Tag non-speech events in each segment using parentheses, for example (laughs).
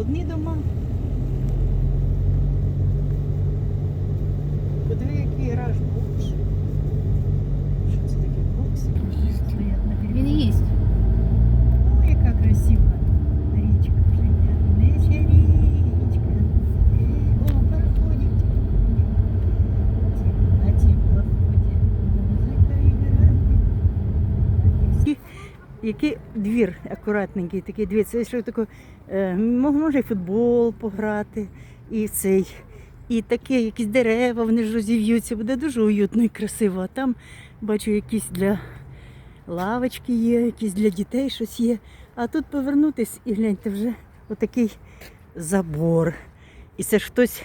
одні дома. Подиви, який гараж бокс. Що це таке бокс? Стоять на берегу. Він їсть. О, яка красива річка вже йде. Нече річка. Ей, О, пароходик. На теплоході. Музика грає. Який двір акуратненький, такий двір. Це що таке, може і футбол пограти, і цей. І такі якісь дерева, вони ж розів'ються, буде дуже уютно і красиво. А там бачу якісь для лавочки є, якісь для дітей щось є. А тут повернутись і гляньте вже отакий забор. І це ж хтось,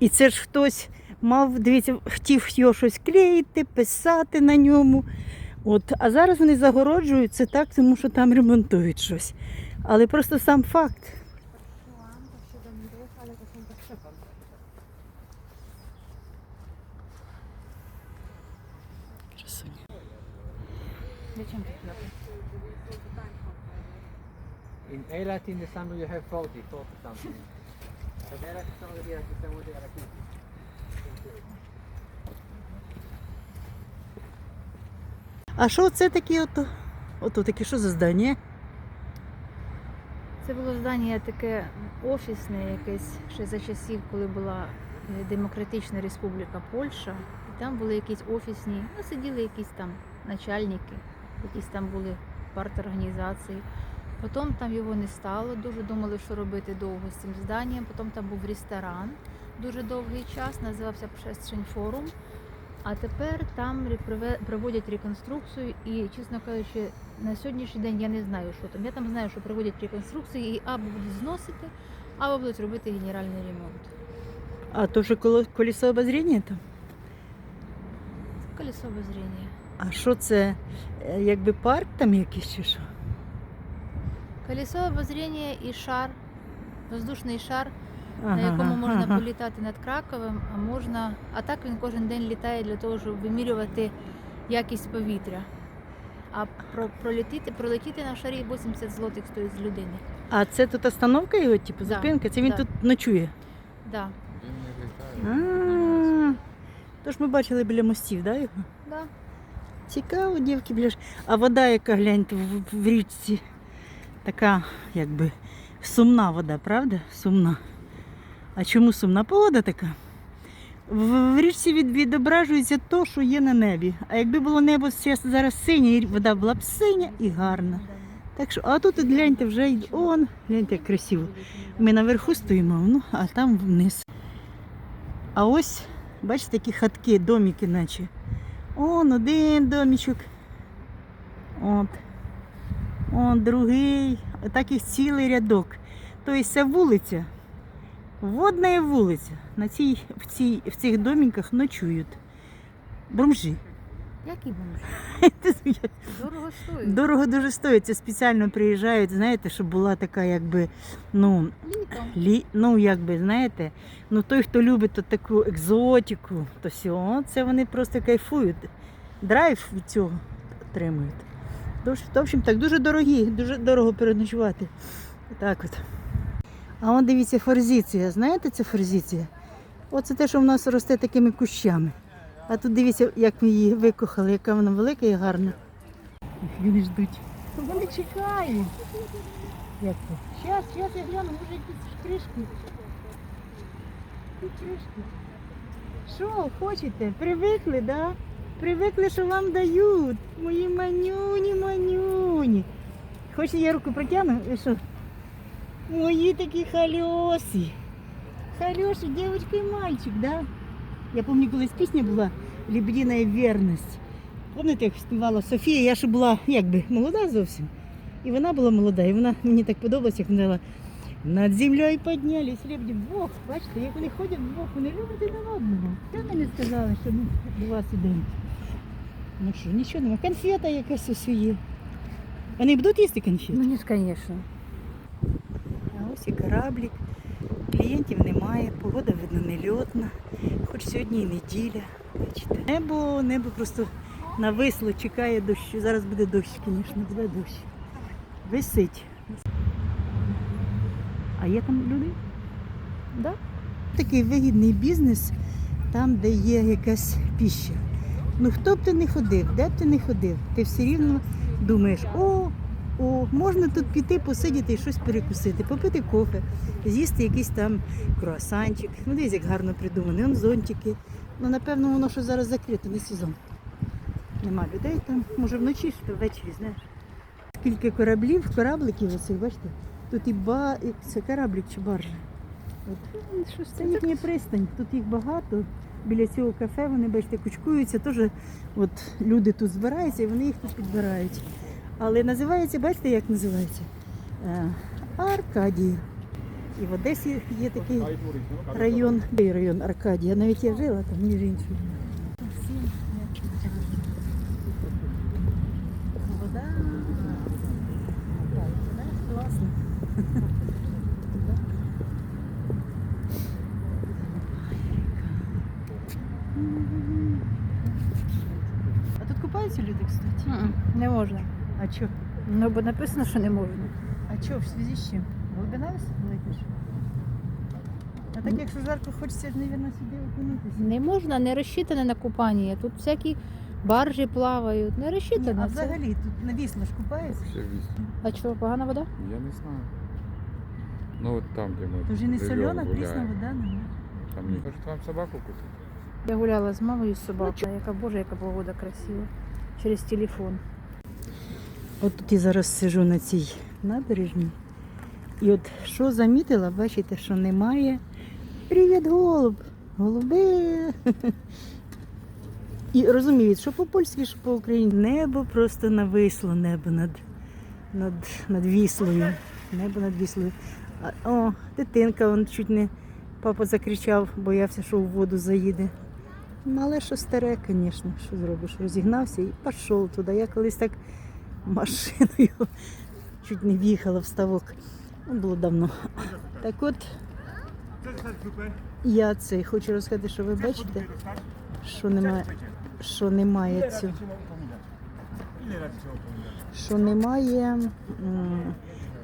і це ж хтось мав, дивіться, хотів його щось клеїти, писати на ньому. От, а зараз вони загороджують це так, тому що там ремонтують щось. Але просто сам факт. Красуня. Зачем ти? In Eilat in the summer you have 40, 40 something. (laughs) But there are some areas that some of А що це таке ото? Ото таке, що за здання? Це було здання таке офісне, якесь ще за часів, коли була е, Демократична Республіка Польща. І там були якісь офісні, ну сиділи якісь там начальники, якісь там були парторганізації. Потім там його не стало, дуже думали, що робити довго з цим зданням. Потім там був ресторан дуже довгий час, називався Пшестрень Форум. А тепер там проводять реконструкцію і, чесно кажучи, на сьогоднішній день я не знаю, що там. Я там знаю, що проводять реконструкцію і або будуть зносити, або будуть робити генеральний ремонт. А то вже колесо обозріння там? Колесо обозріння. А що це? Е, Якби парк там якийсь чи що? Колесо обозріння і шар, воздушний шар, Ага, на якому можна ага. (laughs) політати над Краковим, а можна. А так він кожен день літає для того, щоб вимірювати якість повітря. А про, пролетіти, пролетіти на шарі 80 злотих стоїть з людини. А це тут остановка його, типу, Да, зупинка? Це він да. тут ночує. Да. А, Тож ми бачили біля мостів, да, його? Да. Цікаво, дівки, біля. А вода, яка гляньте в, в річці, така, якби сумна вода, правда? Сумна. А чому сумна? Погода така. В, річці від, відображується то, що є на небі. А якби було небо зараз синє, і вода була б синя і гарна. Так що, а тут гляньте вже он, гляньте, як красиво. Ми наверху стоїмо, ну, а там вниз. А ось, бачите, такі хатки, домики, наче. Он один домічок. От. Он другий. Так їх цілий рядок. Тобто це вулиця. Водна вулиця. На цій, в, цій, в цих доміках ночують. Бомжі. Який бомж? Дорого стоїть. Дорого дуже стоїть. Це спеціально приїжджають, знаєте, щоб була така, якби, ну, Лі, ну, якби, знаєте, ну той, хто любить то таку екзотику, то все, це вони просто кайфують. Драйв від цього отримують. Тож, в общем, так, дуже дорогі, дуже дорого переночувати. Так от. А он дивіться, форзиція. Знаєте, це форзиція? Оце те, що в нас росте такими кущами. А тут дивіться, як ми її викохали, яка вона велика і гарна. Вони ждуть. Вони чекають. Як то? Щас, щас я гляну, може якісь кришки. Кришки. Що, хочете? Привикли, да? Привикли, що вам дають. Мої манюні, манюні. Хочете, я руку протягну? І що? Мої такі хальосі. Хальоші, дівчинка і мальчик, да? Я пам'ятаю, колись пісня була Лебединая вірність. Пам'ятаєте, як співала Софія, я ще була якби молода зовсім. І вона була молода, і вона мені так подобалась, як вона над землею піднялись лебеді вдвох. Бачите, як вони ходять вдвох, вони люблять один одного. Це мені сказали, що ми до вас ідемо. Ну що, нічого немає. Конфета якась ось є. Вони будуть їсти конфети? Ну, ні, звісно. Ось і кораблік. Клієнтів немає, погода видно нельотна. Хоч сьогодні і неділя. Бачите. Небо, небо просто нависло, чекає дощу. Зараз буде дощ, звісно, буде дощ. Висить. А є там люди? Да? Такий вигідний бізнес, там, де є якась піща. Ну хто б ти не ходив, де б ти не ходив, ти все рівно думаєш, о, о, можна тут піти, посидіти і щось перекусити, попити кофе, з'їсти якийсь там круасанчик. Ну, дивись, як гарно придумано, он зонтики. Ну, напевно, воно що зараз закрите, не сезон. Нема людей там, може вночі, що ввечері, знаєш. Скільки кораблів, корабликів оцих, бачите? Тут і ба, і це кораблік чи баржа. От. Щось Це їхня пристань, тут їх багато. Біля цього кафе вони, бачите, кучкуються. Теж от люди тут збираються і вони їх тут підбирають. Але називається, бачите, як називається? Е, Аркадія. І в Одесі є такий район, Де район Аркадія. Навіть я жила там, між іншим. Вода. Класно. А тут купаються люди, кстати? Не можна. А чо? Ну, бо написано, що не можна. А чо, в зв'язі з чим? Глибина велика ж? А так якщо жарко хочеться ж, мабуть, сюди окунутися. Не можна, не розчитане на купання. Тут всякі баржі плавають, не Ні, розчитане. а це. взагалі тут на Вісло ж купаються? Все вісім. А що, погана вода? Я не знаю. Ну от там, де ми Тож і не живемо, сольона, прісна вода, немає. Там ні. Може вам собаку купити? Я гуляла з мамою і з собакою. Яка боже, яка погода красива. Через телефон. От тут я зараз сижу на цій набережній. І от що замітила, бачите, що немає. Привіт, голуб! Голуби! І розуміють, що по-польськи, що по-українськи. Небо просто нависло, небо над, над, над віслою. Небо над віслою. А, о, дитинка, он чуть не папа закричав, боявся, що в воду заїде. Мале що старе, звісно, що зробиш? Розігнався і пішов туди. Я колись так машиною чуть не в'їхала в ставок. Ну, було давно. Так от я це хочу розказати, що ви бачите, що немає, що немає цього. Що немає м,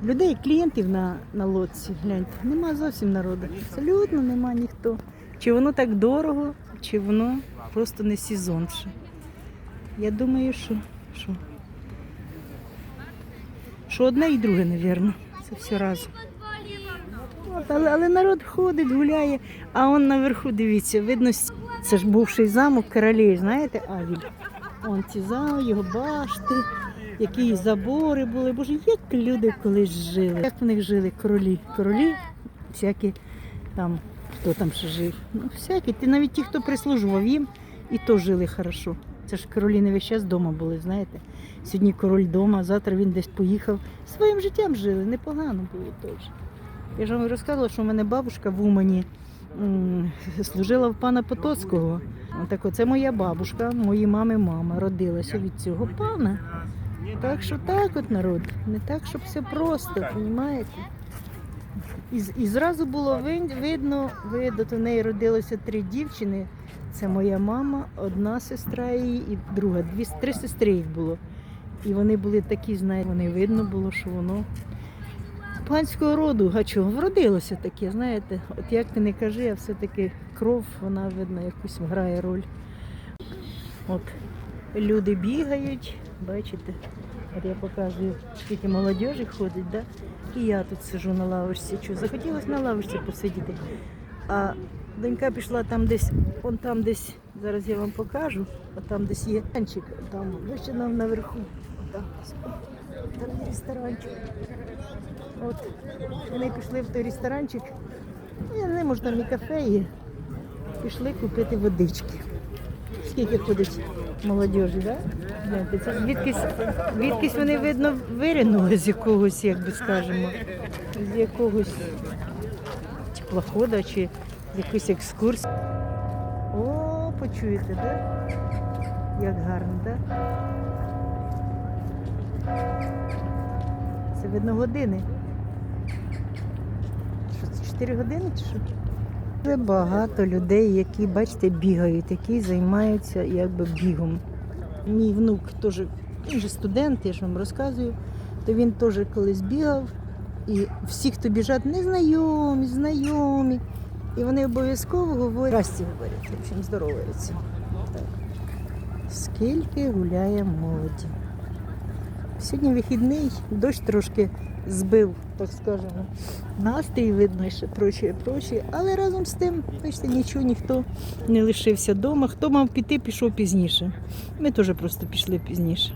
людей, клієнтів на, на лодці. Гляньте, нема зовсім народу. Абсолютно нема ніхто. Чи воно так дорого, чи воно просто не сезон ще. Я думаю, що, що що одне і друге, мабуть. Це все разом. От, але, але народ ходить, гуляє, а он наверху, дивіться, видно, це ж бувший замок королей, знаєте, Авіль. Он ці замок, його башти, які забори були. Боже, як люди колись жили. Як в них жили королі? Королі, всякі там, хто там ще жив. Ну, всякі. Навіть ті, хто прислужував їм, і то жили хорошо. Це ж королі не весь час вдома були, знаєте. Сьогодні король вдома, завтра він десь поїхав. Своїм життям жили, непогано було теж. Я ж вам розказувала, що в мене бабушка в Умані служила в пана Потоцького. Так оце моя бабушка, моїй мами мама родилася від цього пана. Так що так от народ, не так, щоб все просто, розумієте? І, і зразу було видно, видно, то в неї родилося три дівчини. Це моя мама, одна сестра її і друга. Дві, три сестри їх було. І вони були такі, знаєте, вони видно було, що воно панського роду, чого вродилося таке, знаєте, от як ти не кажи, а все-таки кров, вона видно якусь грає роль. От люди бігають, бачите, от я показую, скільки молодіжі ходить, да? і я тут сижу на лавочці. Захотілося на лавочці посидіти. А донька пішла там десь, он там десь, зараз я вам покажу, а там десь є танчик, там вище нам наверху. Десь. там є ресторанчик. От вони пішли в той ресторанчик. Ну, Я не може там і кафе є. Пішли купити водички. Скільки ходить молодіжі, да? Звідкись, звідкись вони, видно, виринули з якогось, як би скажемо, з якогось теплохода чи з якоїсь екскурсії. О, почуєте, да? Як гарно, да? Це видно години. Що це 4 години чи що? Дуже багато людей, які, бачите, бігають, які займаються якби бігом. Мій внук теж, він же студент, я ж вам розказую, то він теж колись бігав, І всі, хто біжать, незнайомі, знайомі. І вони обов'язково говорять, «Здрасте», говорять, в общем, здороваються. Так. Скільки гуляє молоді. Сьогодні вихідний, дощ трошки збив, так скажемо. Настрій видно ще прочі, прочі. Але разом з тим, бачите, нічого ніхто не лишився вдома. Хто мав піти, пішов пізніше. Ми теж просто пішли пізніше.